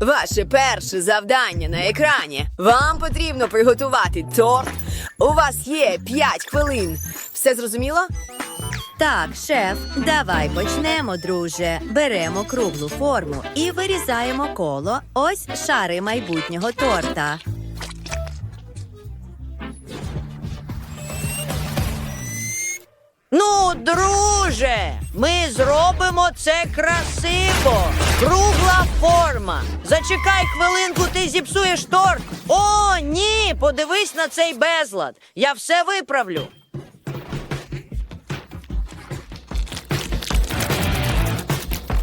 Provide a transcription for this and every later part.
Ваше перше завдання на екрані. Вам потрібно приготувати торт. У вас є 5 хвилин. Все зрозуміло? Так, шеф, давай почнемо, друже. Беремо круглу форму і вирізаємо коло. Ось шари майбутнього торта. Ну, друже, ми зробимо це красиво. Кругла форма. Зачекай хвилинку, ти зіпсуєш торт. О, ні! Подивись на цей безлад. Я все виправлю.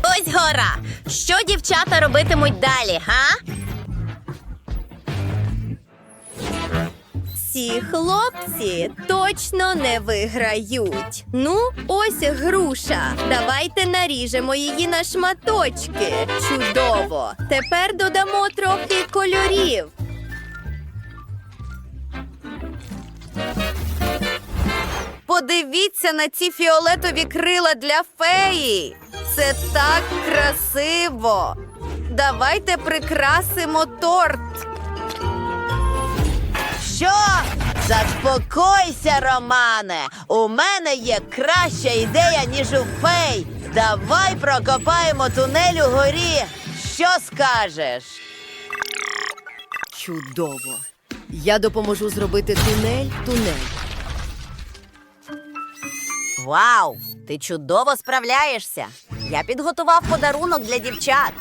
Ось гора. Що дівчата робитимуть далі, га? Ці хлопці точно не виграють. Ну, ось груша. Давайте наріжемо її на шматочки. Чудово! Тепер додамо трохи кольорів. Подивіться на ці фіолетові крила для феї. Це так красиво. Давайте прикрасимо торт. Що? Заспокойся, Романе. У мене є краща ідея, ніж у фей. Давай прокопаємо тунель у горі. Що скажеш? Чудово. Я допоможу зробити тунель, тунель. Вау! Ти чудово справляєшся. Я підготував подарунок для дівчат.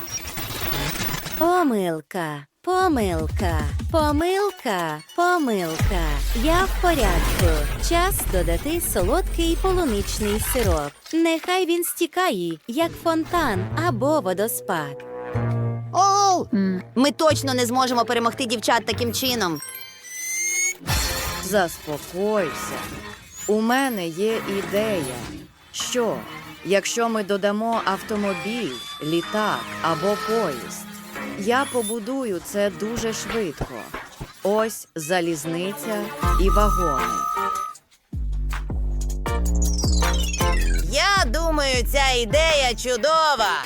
Помилка, помилка, помилка, помилка. Я в порядку. Час додати солодкий полуничний сироп. Нехай він стікає, як фонтан або водоспад. Оу! Ми точно не зможемо перемогти дівчат таким чином. Заспокойся. У мене є ідея. Що, якщо ми додамо автомобіль, літак або поїзд? Я побудую це дуже швидко. Ось залізниця і вагони. Я думаю, ця ідея чудова.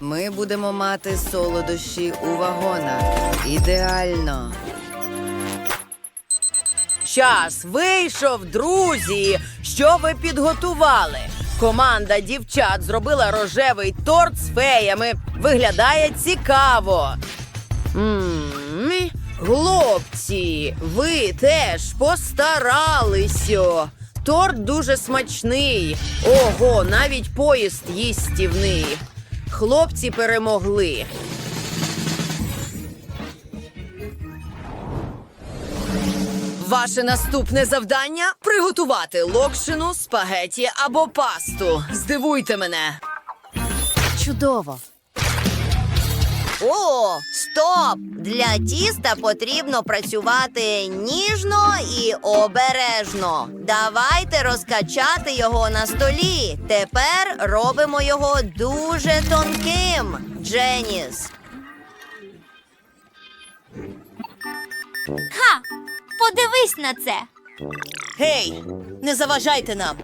Ми будемо мати солодощі у вагонах. Ідеально. Час вийшов, друзі. Що ви підготували? Команда дівчат зробила рожевий торт з феями. Виглядає цікаво. Хлопці, ви теж постаралися. Торт дуже смачний. Ого, навіть поїзд їстівний. Хлопці перемогли. Ваше наступне завдання приготувати локшину, спагеті або пасту. Здивуйте мене. Чудово! О, стоп! Для тіста потрібно працювати ніжно і обережно. Давайте розкачати його на столі. Тепер робимо його дуже тонким. Дженіс. Ха! Подивись на це. Гей, не заважайте нам.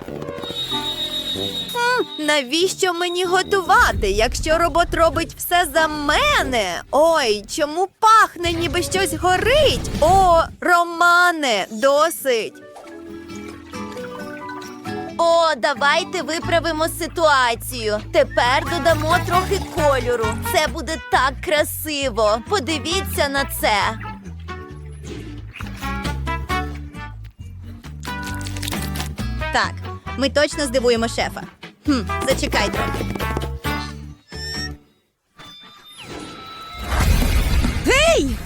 Навіщо мені готувати, якщо робот робить все за мене? Ой, чому пахне, ніби щось горить? О, Романе, досить. О, давайте виправимо ситуацію. Тепер додамо трохи кольору. Це буде так красиво. Подивіться на це. Так, ми точно здивуємо шефа. Хм, зачекай трохи. Гей!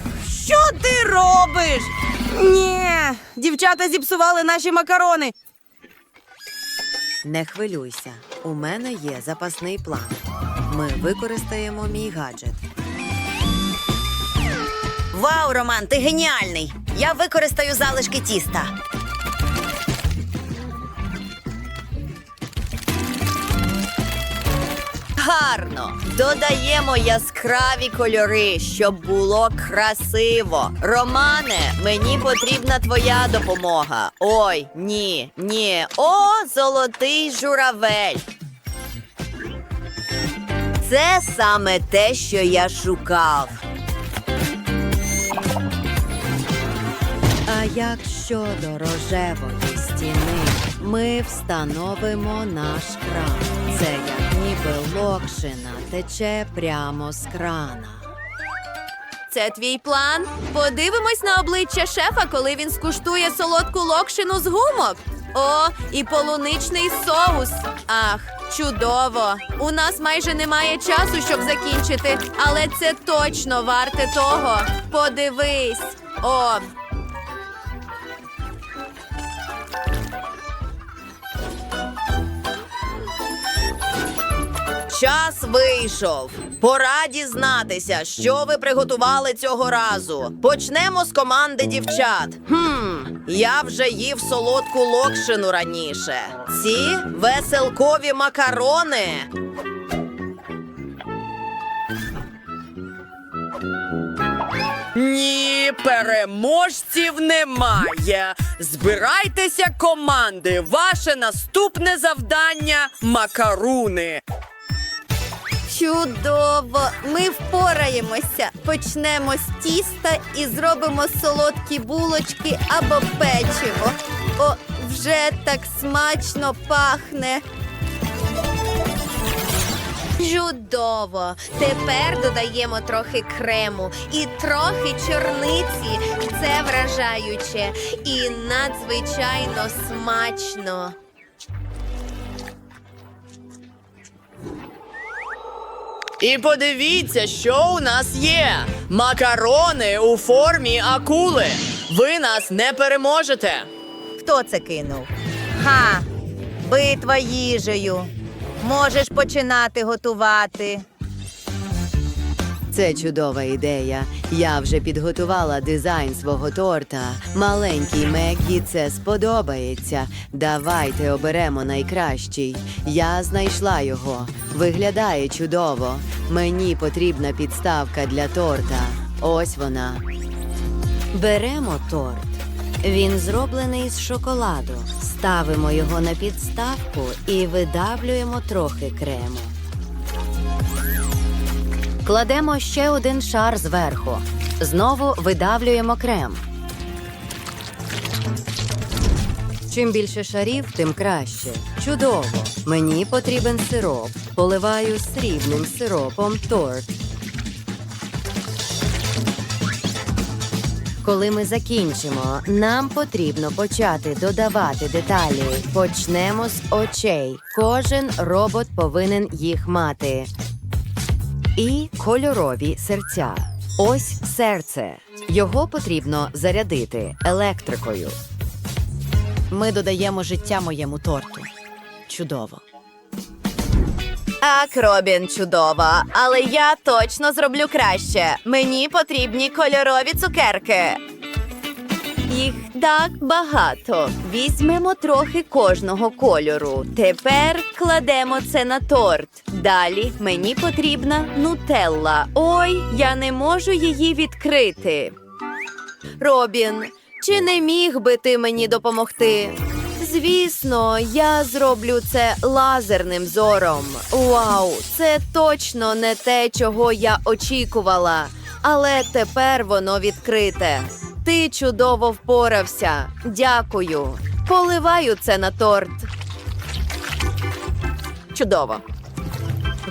Що ти робиш? Ні, дівчата зіпсували наші макарони. Не хвилюйся. У мене є запасний план. Ми використаємо мій гаджет. Вау, Роман, ти геніальний! Я використаю залишки тіста. Гарно. Додаємо яскраві кольори, щоб було красиво. Романе, мені потрібна твоя допомога. Ой, ні, ні. О, золотий журавель. Це саме те, що я шукав. А як щодо рожевої стіни, ми встановимо наш кран. Це як ніби локшина тече прямо з крана. Це твій план? Подивимось на обличчя шефа, коли він скуштує солодку локшину з гумок. О, і полуничний соус. Ах, чудово! У нас майже немає часу, щоб закінчити, але це точно варте того. Подивись. О, Час вийшов. Пора дізнатися, що ви приготували цього разу. Почнемо з команди дівчат. Хм, я вже їв солодку локшину раніше. Ці веселкові макарони. Ні, переможців немає. Збирайтеся, команди. Ваше наступне завдання макаруни. Чудово! Ми впораємося. Почнемо з тіста і зробимо солодкі булочки або печиво. О, вже так смачно пахне. Чудово! Тепер додаємо трохи крему і трохи чорниці. Це вражаюче і надзвичайно смачно. І подивіться, що у нас є. Макарони у формі акули. Ви нас не переможете. Хто це кинув? Ха! Битва їжею. Можеш починати готувати. Це чудова ідея. Я вже підготувала дизайн свого торта. Маленькій Меггі це сподобається. Давайте оберемо найкращий. Я знайшла його. Виглядає чудово. Мені потрібна підставка для торта. Ось вона. Беремо торт. Він зроблений з шоколаду. Ставимо його на підставку і видавлюємо трохи крему. Кладемо ще один шар зверху. Знову видавлюємо крем. Чим більше шарів, тим краще. Чудово. Мені потрібен сироп. Поливаю срібним сиропом торт. Коли ми закінчимо, нам потрібно почати додавати деталі. Почнемо з очей. Кожен робот повинен їх мати. І кольорові серця. Ось серце. Його потрібно зарядити електрикою. Ми додаємо життя моєму торту. Чудово. Так, Робін, чудово, але я точно зроблю краще. Мені потрібні кольорові цукерки. Їх так багато. Візьмемо трохи кожного кольору. Тепер кладемо це на торт. Далі мені потрібна нутелла. Ой, я не можу її відкрити. Робін, чи не міг би ти мені допомогти? Звісно, я зроблю це лазерним зором. Вау, це точно не те, чого я очікувала. Але тепер воно відкрите. Ти чудово впорався. Дякую. Поливаю це на торт. Чудово.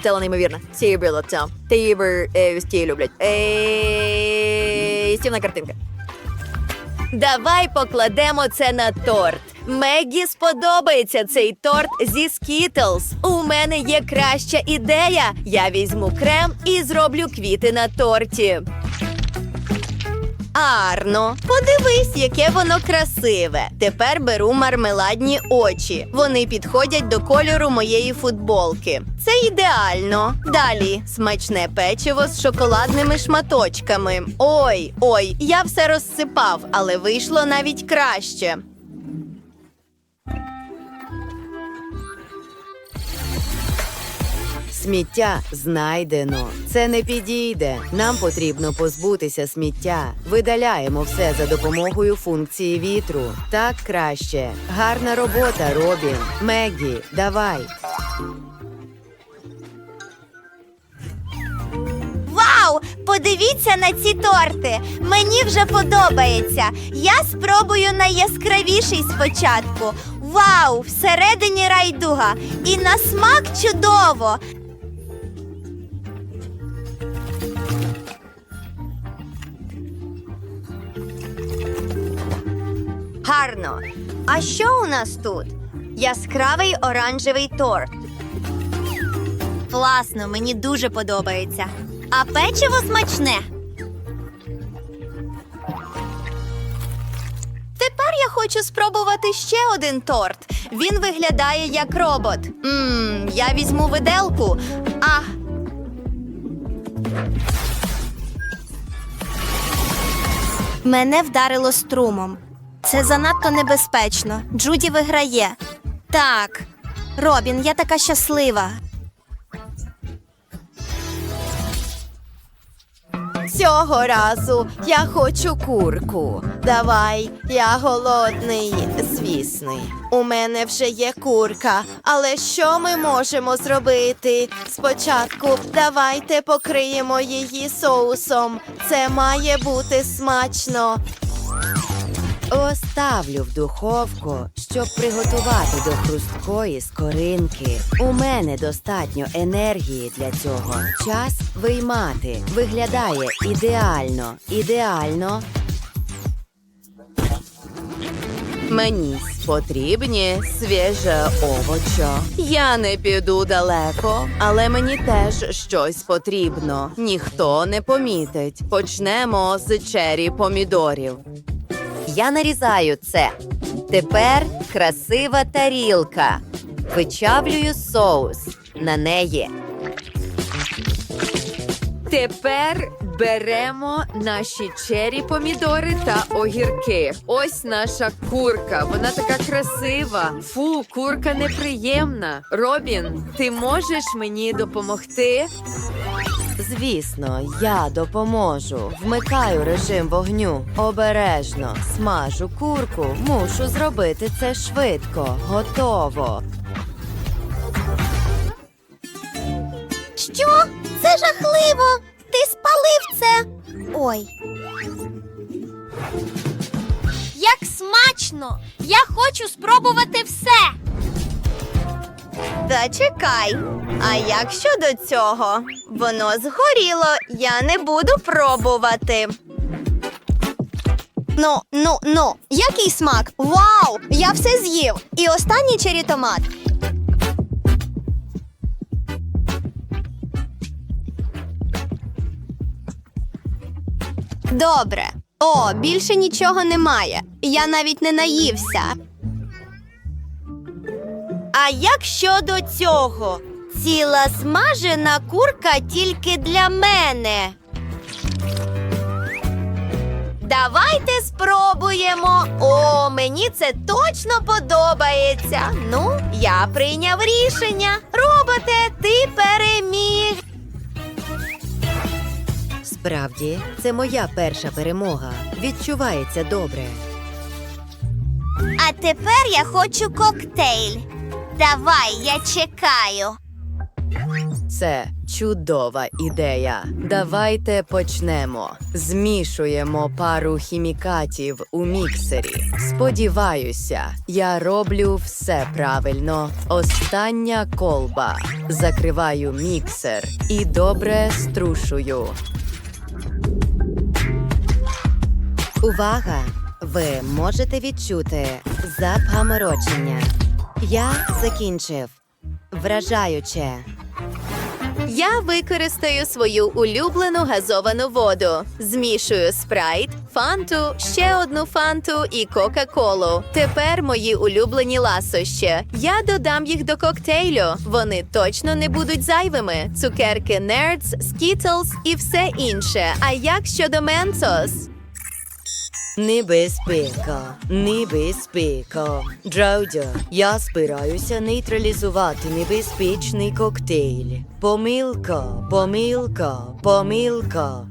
Тело неймовірно. Цією брилоця. Тейбер всі люблять. Ей, стівна картинка. Давай покладемо це на торт. Мегі сподобається цей торт зі Skittles. У мене є краща ідея. Я візьму крем і зроблю квіти на торті. Арно, подивись, яке воно красиве. Тепер беру мармеладні очі. Вони підходять до кольору моєї футболки. Це ідеально. Далі смачне печиво з шоколадними шматочками. Ой, ой, я все розсипав, але вийшло навіть краще. Сміття знайдено. Це не підійде. Нам потрібно позбутися сміття. Видаляємо все за допомогою функції вітру. Так краще. Гарна робота, Робін. Меггі, давай. Вау! Подивіться на ці торти. Мені вже подобається. Я спробую найяскравіший спочатку. Вау! Всередині райдуга. І на смак чудово. Гарно. А що у нас тут? Яскравий оранжевий торт. Класно, мені дуже подобається. А печиво смачне. Тепер я хочу спробувати ще один торт. Він виглядає як робот. Мм, я візьму виделку. А. Мене вдарило струмом. Це занадто небезпечно. Джуді виграє. Так, Робін, я така щаслива. Цього разу я хочу курку. Давай, я голодний, звісний. У мене вже є курка, але що ми можемо зробити? Спочатку давайте покриємо її соусом. Це має бути смачно. Оставлю в духовку, щоб приготувати до хрусткої скоринки. У мене достатньо енергії для цього. Час виймати. Виглядає ідеально. Ідеально. Мені потрібні свіже овочо. Я не піду далеко, але мені теж щось потрібно. Ніхто не помітить. Почнемо з чері помідорів. Я нарізаю це. Тепер красива тарілка. Вичавлюю соус на неї. Тепер беремо наші чері помідори та огірки. Ось наша курка. Вона така красива. Фу, курка неприємна. Робін, ти можеш мені допомогти? Звісно, я допоможу. Вмикаю режим вогню. Обережно смажу курку. Мушу зробити це швидко. Готово. Що? Це жахливо! Ти спалив це. Ой. Як смачно! Я хочу спробувати все. Та чекай. А як щодо цього? Воно згоріло, я не буду пробувати. Ну, ну, ну, який смак? Вау! Я все з'їв. І останній чері томат. Добре. О, більше нічого немає. Я навіть не наївся. А як щодо цього? Ціла смажена курка тільки для мене. Давайте спробуємо. О, мені це точно подобається. Ну, я прийняв рішення. Роботе, ти переміг. Справді, це моя перша перемога. Відчувається добре. А тепер я хочу коктейль. Давай, я чекаю. Це чудова ідея. Давайте почнемо. Змішуємо пару хімікатів у міксері. Сподіваюся, я роблю все правильно. Остання колба. Закриваю міксер і добре струшую. Увага! Ви можете відчути запаморочення. Я закінчив. Вражаюче. Я використаю свою улюблену газовану воду. Змішую спрайт, фанту, ще одну фанту і кока-колу. Тепер мої улюблені ласощі. Я додам їх до коктейлю. Вони точно не будуть зайвими. Цукерки Nerds, Skittles і все інше. А як щодо Mentos? Небезпека, небезпека. Джаудя, я збираюся нейтралізувати небезпечний коктейль. Помилка, помилка, помилка.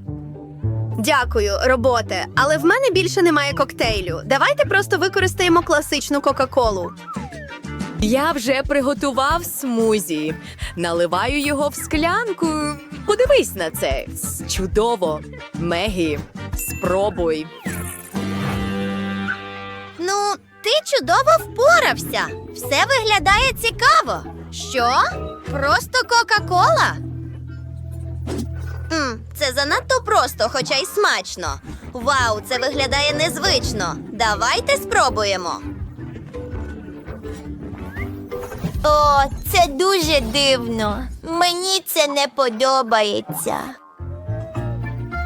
Дякую, роботе. Але в мене більше немає коктейлю. Давайте просто використаємо класичну Кока-Колу. Я вже приготував смузі. Наливаю його в склянку. Подивись на це. Чудово. Мегі, спробуй. Чудово впорався. Все виглядає цікаво. Що? Просто Кока-Кола? Це занадто просто, хоча й смачно. Вау, це виглядає незвично. Давайте спробуємо. О, це дуже дивно. Мені це не подобається.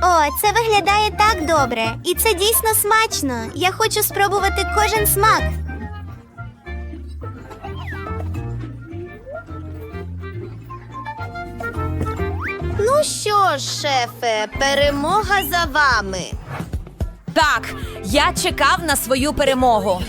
О, це виглядає так добре, і це дійсно смачно. Я хочу спробувати кожен смак. Ну що ж, шефе, перемога за вами. Так, я чекав на свою перемогу.